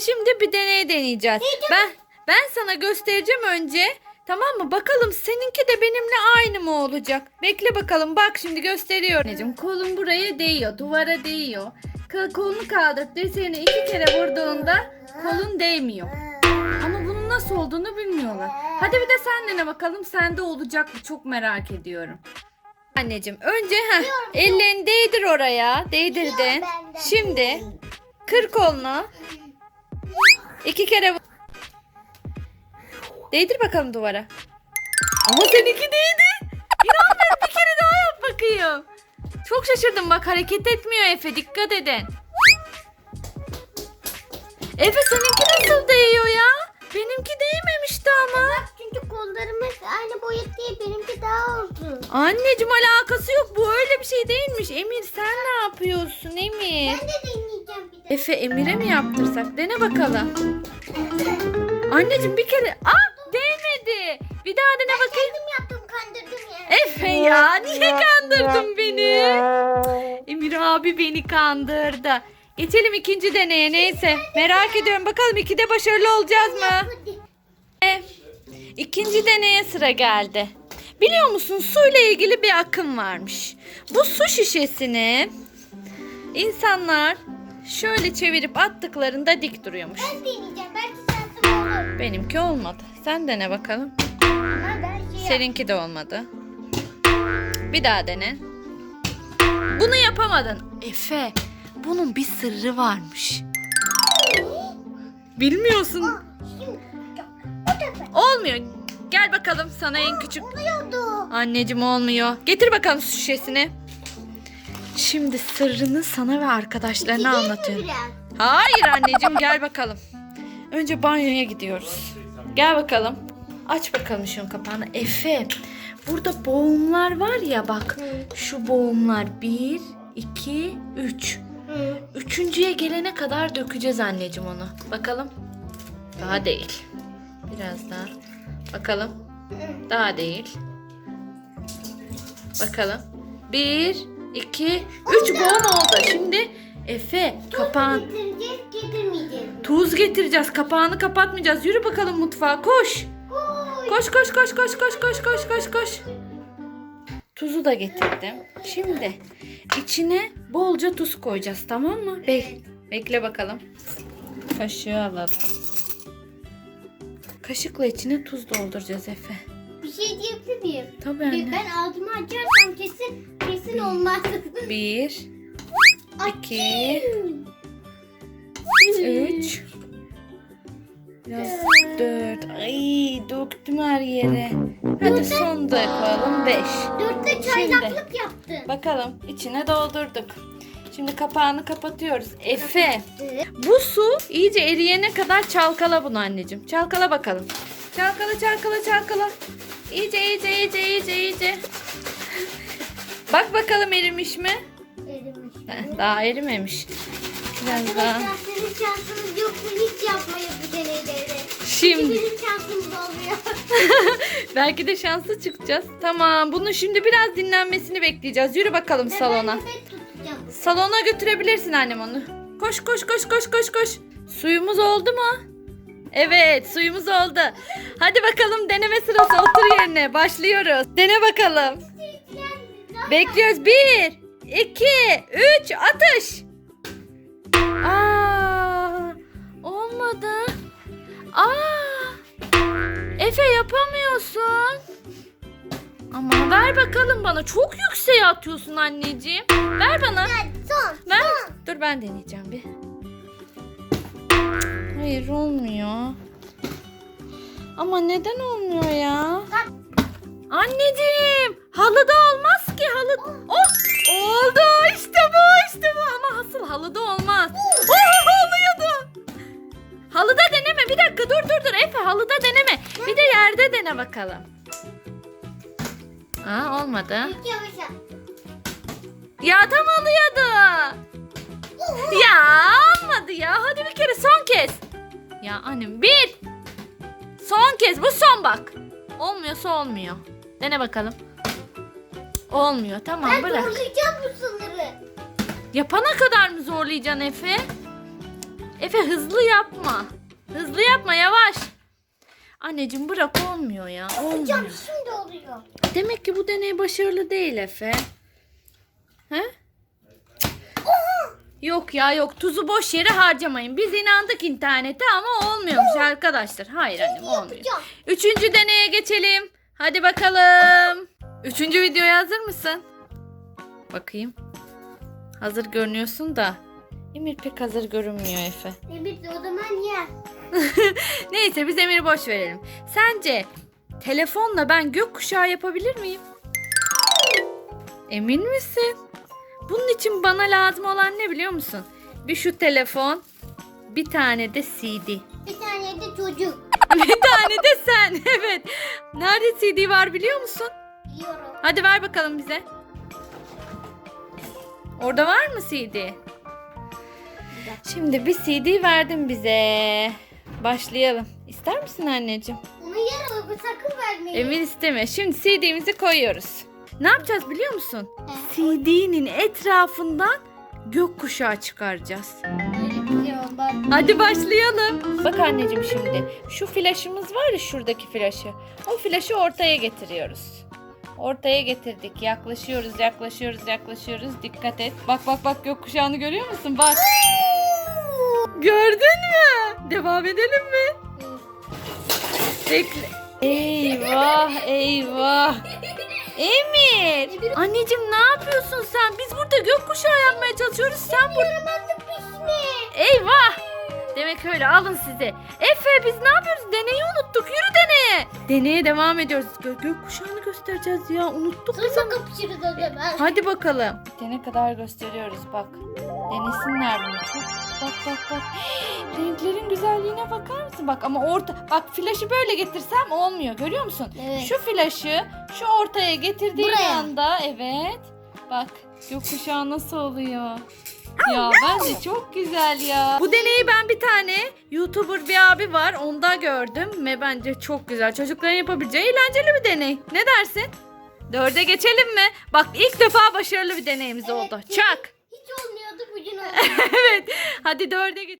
Seninle şimdi bir deney deneyeceğiz. Ben ben sana göstereceğim önce. Tamam mı? Bakalım seninki de benimle aynı mı olacak? Bekle bakalım. Bak şimdi gösteriyorum. Anneciğim kolun buraya değiyor. Duvara değiyor. Kol- Kolunu kaldır. Dirseğine iki kere vurduğunda kolun değmiyor. Ama bunun nasıl olduğunu bilmiyorlar. Hadi bir de sen dene bakalım. Sende olacak mı? Çok merak ediyorum. Anneciğim önce heh, ellerini değdir oraya. Değdirdin. Şimdi kır kolunu. İki kere. Değdir bakalım duvara. Ama seninki değdi. İnanmıyorum bir kere daha yap bakayım. Çok şaşırdım bak hareket etmiyor Efe dikkat edin. Efe seninki nasıl değiyor ya? Benimki değmemişti ama. Çünkü kollarımız aynı boyut değil. Benimki daha uzun. Anneciğim alakası yok. Bu öyle bir şey değilmiş. Emir sen ne yapıyorsun Emir? Ben de deneyeceğim bir de. Efe Emir'e mi yaptırsak? Dene bakalım. Anneciğim bir kere... Aa değmedi. Bir daha dene bakayım. Kendim yaptım kandırdım ya. Efe ya niye kandırdın beni? Emir abi beni kandırdı. Geçelim ikinci deneye neyse. Merak ediyorum bakalım ikide başarılı olacağız mı? E, İkinci deneye sıra geldi. Biliyor musun suyla ilgili bir akım varmış. Bu su şişesini insanlar şöyle çevirip attıklarında dik duruyormuş. Ben deneyeceğim. Belki şansım olur. Benimki olmadı. Sen dene bakalım. Ama ben şey Seninki de olmadı. Bir daha dene. Bunu yapamadın. Efe, bunun bir sırrı varmış. Bilmiyorsun. Olmuyor. Gel bakalım sana en küçük. Anneciğim olmuyor. Getir bakalım su şişesini. Şimdi sırrını sana ve arkadaşlarına anlatıyorum. Hayır anneciğim gel bakalım. Önce banyoya gidiyoruz. Gel bakalım. Aç bakalım şunun kapağını. Efe burada boğumlar var ya bak. Şu boğumlar bir, iki, üç. Üçüncüye gelene kadar dökeceğiz anneciğim onu. Bakalım. Daha değil. Biraz daha. Bakalım. Daha değil. Bakalım. Bir, iki, üç boğum oldu. Şimdi Efe kapağın Getireceğiz, getirmeyeceğiz. Tuz getireceğiz. Kapağını kapatmayacağız. Yürü bakalım mutfağa. Koş. Koş koş koş koş koş koş koş koş koş. Tuzu da getirdim. Şimdi içine bolca tuz koyacağız tamam mı? Bek bekle bakalım. Kaşığı alalım. Kaşıkla içine tuz dolduracağız Efe. Şey diyebilir miyim? Tabii anne. Ben ağzımı açarsam kesin kesin olmaz. Bir, iki, üç, biraz dört. Ay döktüm her yere. Hadi son da koyalım beş. Dörtte çaylaklık yaptı. Bakalım içine doldurduk. Şimdi kapağını kapatıyoruz. Efe bu su iyice eriyene kadar çalkala bunu anneciğim. Çalkala bakalım. Çalkala çalkala çalkala. İyice iyice iyice iyice iyice. Bak bakalım erimiş mi? Erimiş. Heh, Daha erimemiş. Biraz daha. Arkadaşlar sizin şansınız yoksa hiç yapmayın bu deneyleri. Şimdi Bizim şansımız olmuyor. belki de şanslı çıkacağız. Tamam. Bunun şimdi biraz dinlenmesini bekleyeceğiz. Yürü bakalım salona. Ben nöbet tutacağım. Salona götürebilirsin annem onu. Koş koş koş koş koş koş. Suyumuz oldu mu? Evet suyumuz oldu. Hadi bakalım deneme sırası otur yerine. Başlıyoruz. Dene bakalım. Bekliyoruz. Bir, iki, üç, atış. Aa, olmadı. Aa, Efe yapamıyorsun. Ama ver bakalım bana. Çok yükseğe atıyorsun anneciğim. Ver bana. Ver. Dur ben deneyeceğim bir. Hayır olmuyor. Ama neden olmuyor ya? Anneciğim halıda olmaz ki halı. Oh oldu işte bu işte bu ama asıl halıda olmaz. Oh oluyordu. Halıda deneme bir dakika dur dur dur Efe halıda deneme. Bir de yerde dene bakalım. Aa olmadı. Ya tam oluyordu. Ya annem bir. Son kez bu son bak. Olmuyorsa olmuyor. Dene bakalım. Olmuyor tamam Ben bırak. zorlayacağım bu sınırı. Yapana kadar mı zorlayacaksın Efe? Efe hızlı yapma. Hızlı yapma yavaş. Anneciğim bırak olmuyor ya. Hocam Olmuyor. şimdi oluyor. Demek ki bu deney başarılı değil Efe. Yok ya yok tuzu boş yere harcamayın. Biz inandık internete ama olmuyormuş arkadaşlar. Hayır annem olmuyor. Yapacağım. Üçüncü deneye geçelim. Hadi bakalım. Üçüncü videoya hazır mısın? Bakayım. Hazır görünüyorsun da. Emir pek hazır görünmüyor Efe. Evet o zaman ye. Neyse biz Emir'i boş verelim. Sence telefonla ben gökkuşağı yapabilir miyim? Emin misin? Bunun için bana lazım olan ne biliyor musun? Bir şu telefon, bir tane de CD. Bir tane de çocuk. bir tane de sen. Evet. Nerede CD var biliyor musun? Yiyorum. Hadi ver bakalım bize. Orada var mı CD? Şimdi bir CD verdin bize. Başlayalım. İster misin anneciğim? Bunu yer sakın vermeyin. Emir isteme. Şimdi CD'mizi koyuyoruz. Ne yapacağız biliyor musun? CD'nin etrafından gökkuşağı çıkaracağız. Şey. Hadi başlayalım. Bak anneciğim şimdi. Şu flaşımız var ya şuradaki flaşı. O flaşı ortaya getiriyoruz. Ortaya getirdik. Yaklaşıyoruz, yaklaşıyoruz, yaklaşıyoruz. Dikkat et. Bak bak bak gökkuşağını görüyor musun? Bak. Gördün mü? Devam edelim mi? Bekle. Eyvah eyvah. Emir. Anneciğim ne yapıyorsun sen? Biz burada gökkuşağı yapmaya çalışıyoruz. Sen burada... Eyvah. Demek öyle alın size. Efe biz ne yapıyoruz? Deneyi unuttuk. Yürü deneye. Deneye devam ediyoruz. Gö gökkuşağını göstereceğiz ya. Unuttuk biz Sonra ama. kapışırız o zaman. Hadi bakalım. Bitene kadar gösteriyoruz bak. Denesinler bunu. Çok bak bak bak. Renklerin güzelliğine bakar mısın? Bak ama orta bak flaşı böyle getirsem olmuyor. Görüyor musun? Evet. Şu flaşı şu ortaya getirdiğin Buraya. anda evet. Bak gökkuşağı nasıl oluyor? Ya bence çok güzel ya. Bu deneyi ben bir tane YouTuber bir abi var onda gördüm ve bence çok güzel. Çocukların yapabileceği eğlenceli bir deney. Ne dersin? Dörde geçelim mi? Bak ilk defa başarılı bir deneyimiz oldu. Çak. Hiç olmuyordu bugün oldu. evet. Hadi dörde geç.